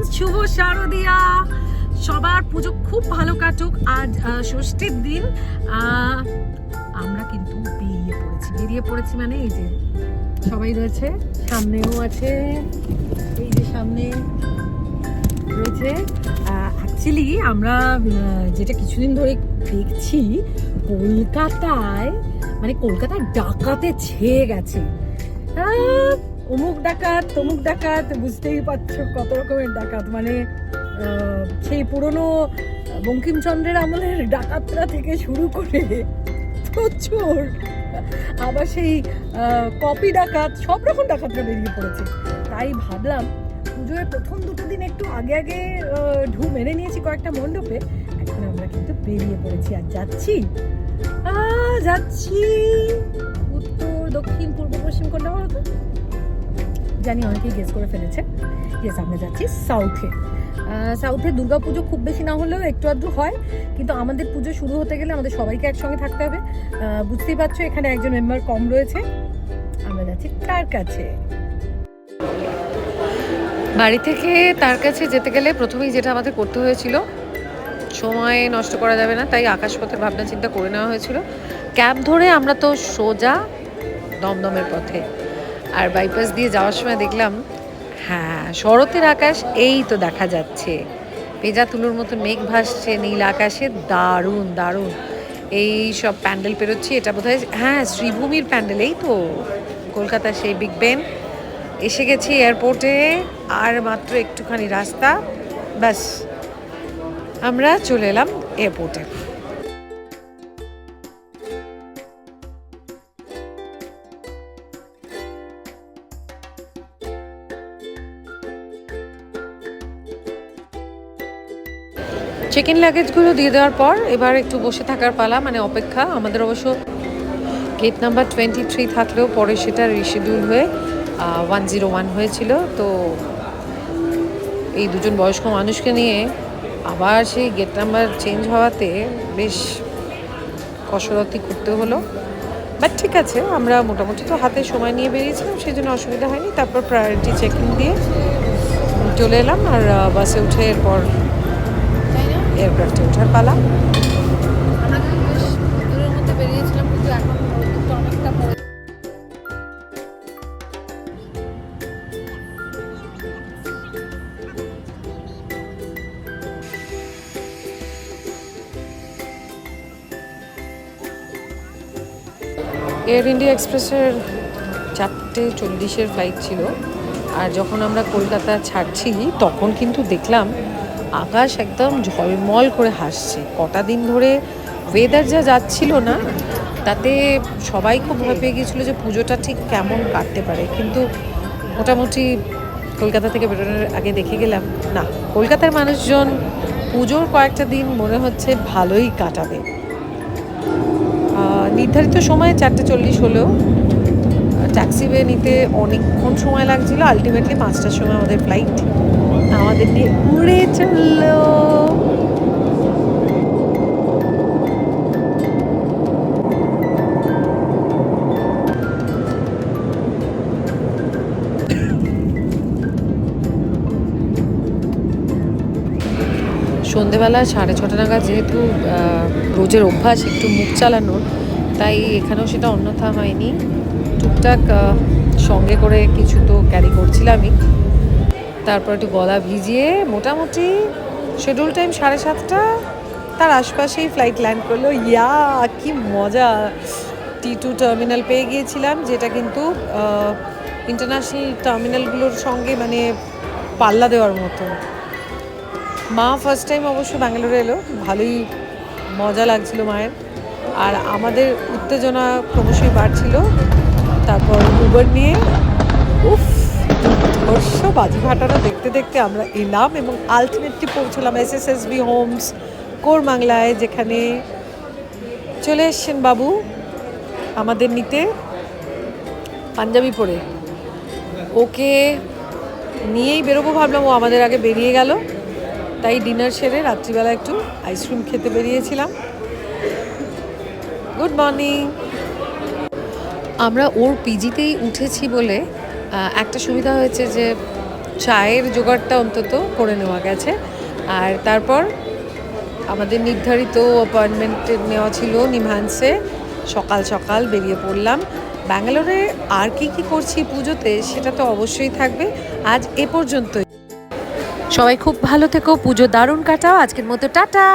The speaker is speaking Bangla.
ফ্রেন্ডস শুভ শারদিয়া। সবার পুজো খুব ভালো কাটুক। আজ ষষ্ঠীর দিন। আমরা কিন্তু বেরিয়ে পড়েছি। বেরিয়ে পড়েছি মানে এই যে সবাই রয়েছে, সামনেও আছে, এই যে সামনে রয়েছে। অ্যাকচুয়ালি আমরা যেটা কিছুদিন ধরে দেখছি, কলকাতায় মানে কলকাতায় ডাকাতে ছেয়ে গেছে। অমুক ডাকাত, তমুক ডাকাত, বুঝতেই পারছ কত রকমের ডাকাত। মানে সেই পুরনো বঙ্কিমচন্দ্রের আমলের ডাকাতরা থেকে শুরু করে প্রচুর। আবার সেই কপি ডাকাত, সব রকম ডাকাতরা বেরিয়ে পড়েছে। তাই ভাবলাম, পুজোর প্রথম দুটো দিন একটু আগে আগে ঢু মেরে নিয়েছি কয়েকটা মণ্ডপে। এখন আমরা কিন্তু বেরিয়ে পড়েছি আর যাচ্ছি। যাচ্ছি। উত্তর, দক্ষিণ, পূর্ব, পশ্চিম কোনটা বলো তো জানি অনেকেই গেস করে ফেলেছে। ইয়েস আমরা যাচ্ছি সাউথে সাউথে দুর্গা পুজো খুব বেশি না হলেও একটু আধটু হয়, কিন্তু আমাদের পুজো শুরু হতে গেলে আমাদের সবাইকে একসঙ্গে থাকতে হবে। বুঝতেই পারছ, এখানে একজন মেম্বার কম রয়েছে। আমরা যাচ্ছি তার কাছে। বাড়ি থেকে তার কাছে যেতে গেলে প্রথমেই যেটা আমাদের করতে হয়েছিল, সময় নষ্ট করা যাবে না, তাই আকাশপথের ভাবনা চিন্তা করে নেওয়া হয়েছিল। ক্যাব ধরে আমরা তো সোজা দমদমের পথে। আর বাইপাস দিয়ে যাওয়ার সময় দেখলাম হ্যাঁ শরতের আকাশ এই তো দেখা যাচ্ছে। পেঁজা তুলোর মতো মেঘ ভাসছে, নীল আকাশে দারুণ দারুণ। এই সব প্যান্ডেল পেরোচ্ছি, এটা বোধহয় হ্যাঁ শ্রীভূমির প্যান্ডেল, এই তো। কলকাতা সেই বিগ বেন এসে গেছি এয়ারপোর্টে আর মাত্র একটুখানি রাস্তা, ব্যাস। আমরা চলে এলাম এয়ারপোর্টে চেক ইন লাগেজগুলো দিয়ে দেওয়ার পর এবার একটু বসে থাকার পালা মানে অপেক্ষা। আমাদের অবশ্য গেট নাম্বার টোয়েন্টি থ্রি থাকলেও পরে সেটা রিশিডিউল হয়ে ওয়ান জিরো ওয়ান হয়েছিল। তো এই দুজন বয়স্ক মানুষকে নিয়ে আবার সেই গেট নাম্বার চেঞ্জ হওয়াতে বেশ কসরতি করতে হলো। বাট ঠিক আছে, আমরা মোটামুটি তো হাতে সময় নিয়ে বেরিয়েছিলাম, সেই জন্য অসুবিধা হয়নি। তারপর প্রায়োরিটি চেকিং দিয়ে চলে এলাম। আর বাসে উঠে এরপর এয়ারক্রাফটে ওঠার পালা। এয়ার ইন্ডিয়া এক্সপ্রেসের চারটে চল্লিশের ফ্লাইট ছিল। আর যখন আমরা কলকাতা ছাড়ছি, তখন কিন্তু দেখলাম আকাশ একদম ঝলমল করে হাসছে। কটা দিন ধরে ওয়েদার যা যাচ্ছিল না, তাতে সবাই খুব ভয় পেয়ে গিয়েছিল যে পুজোটা ঠিক কেমন কাটতে পারে। কিন্তু মোটামুটি কলকাতা থেকে বেরোনোর আগে দেখে গেলাম, না, কলকাতার মানুষজন পুজোর কয়েকটা দিন মনে হচ্ছে ভালোই কাটাবে। নির্ধারিত সময় চারটে চল্লিশ হলেও ট্যাক্সি ওয়ে নিতে অনেকক্ষণ সময় লাগছিল। আলটিমেটলি পাঁচটার সময় আমাদের ফ্লাইট আমাদের নিয়ে উড়ে চলল। সন্ধেবেলা সাড়ে ছটা নাগাদ যেহেতু রোজের অভ্যাস একটু মুখ চালানোর, তাই এখানেও সেটা অন্যথা হয়নি। টুকটাক সঙ্গে করে কিছু তো ক্যারি করছিলামই। তারপর একটু গলা ভিজিয়ে মোটামুটি শিডিউল টাইম সাড়ে সাতটা, তার আশপাশেই ফ্লাইট ল্যান্ড করল। ইয়া, কি মজা! টি টু টার্মিনাল পেয়ে গিয়েছিলাম, যেটা কিন্তু ইন্টারন্যাশনাল টার্মিনালগুলোর সঙ্গে মানে পাল্লা দেওয়ার মতো। মা ফার্স্ট টাইম অবশ্য ব্যাঙ্গালোরে এলো, ভালোই মজা লাগছিল মায়ের। আর আমাদের উত্তেজনা ক্রমশই বাড়ছিল। তারপর উবার নিয়ে, উফ দুর্ধর্ষ বাজি ফাটানো দেখতে দেখতে আমরা এলাম এবং আলটিমেটলি পৌঁছলাম S S S B homes কোরমাংলায় যেখানে চলে এসছেন বাবু আমাদের নিতে পাঞ্জাবি পরে ওকে নিয়েই বেরোবো ভাবলাম, ও আমাদের আগে বেরিয়ে গেল। তাই ডিনার সেরে রাত্রিবেলা একটু আইসক্রিম খেতে বেরিয়েছিলাম। গুড মর্নিং আমরা ওর পিজিতেই উঠেছি বলে একটা সুবিধা হয়েছে যে চায়ের জোগাড়টা অন্তত করে নেওয়া গেছে। আর তারপর আমাদের নির্ধারিত অ্যাপয়েন্টমেন্ট নেওয়া ছিল নিমহান্সে। সকাল সকাল বেরিয়ে পড়লাম। ব্যাঙ্গালোরে আর কি কি করছি পুজোতে সেটা তো অবশ্যই থাকবে। আজ এ পর্যন্তই। সবাই খুব ভালো থেকো, পুজো দারুণ কাটাও। আজকের মতো টাটা।